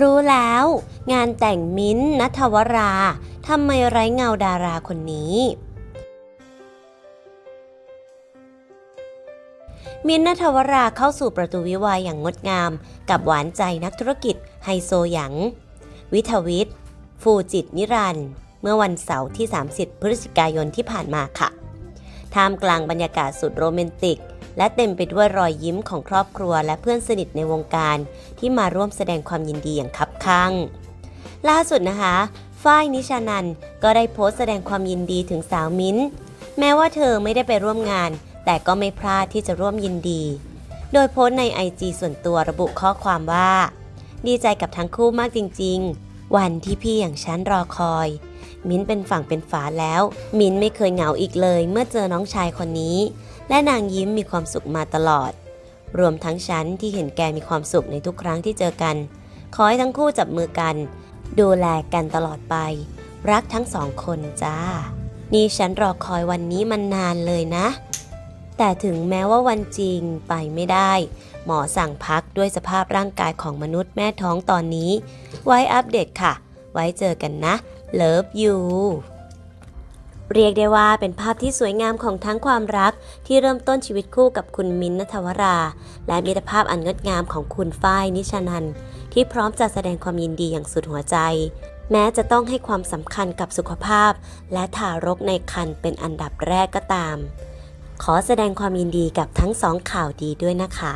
รู้แล้ว งานแต่งมิ้นท์นัทวราทำไมไร้เงาดาราคนนี้ มิ้นท์นัทวราเข้าสู่ประตูวิวาอย่างงดงาม กับหวานใจนักธุรกิจไฮโซหยางวิทวิทย์ฟูจิตนิรันด์เมื่อวันเสาร์ที่ 30 พฤศจิกายนที่ผ่านมาค่ะท่ามกลางบรรยากาศสุดโรแมนติก และเต็มไปด้วยรอยยิ้มของครอบครัวและเพื่อนสนิทในวงการ ที่มาร่วมแสดงความยินดีอย่างคับคั่งล่าสุดนะคะ ฝ้ายนิชานันก็ได้โพสต์แสดงความยินดีถึงสาวมิ้น แม้ว่าเธอไม่ได้ไปร่วมงาน แต่ก็ไม่พลาดที่จะร่วมยินดี โดยโพสต์ใน IG ส่วนตัวระบุข้อความว่า ดีใจกับทั้งคู่มากจริง ๆ วันที่พี่อย่างฉันรอคอย มิ้นเป็นฝั่งเป็นฝาแล้ว มิ้นไม่เคยเหงาอีกเลย เมื่อเจอน้องชายคนนี้ และนางยิ้มมีความสุขมาตลอด รวมทั้งฉันที่เห็นแกมีความสุขในทุกครั้งที่เจอกัน ขอให้ทั้งคู่จับมือกัน ดูแลกันตลอดไป รักทั้งสองคนจ้า นี่ฉันรอคอยวันนี้มันนานเลยนะ แต่ถึงแม้ว่าวันจริงไปไม่ได้ หมอสั่งพักด้วยสภาพร่างกายของมนุษย์แม่ท้องตอนนี้ ไว้อัปเดตค่ะ ไว้เจอกันนะ เลิฟยูเรียกได้ว่าเป็นภาพที่สวยงามของทั้งความรัก ที่เริ่มต้นชีวิตคู่กับคุณมิ้นท์นทวรา และมิตรภาพอันงดงามของคุณฝ้ายนิชานัน ที่พร้อมจะแสดงความยินดีอย่างสุดหัวใจ แม้จะต้องให้ความสำคัญกับสุขภาพ และทารกในครรภ์เป็นอันดับแรกก็ตาม ขอแสดงความยินดีกับทั้งสองข่าวดีด้วยนะคะ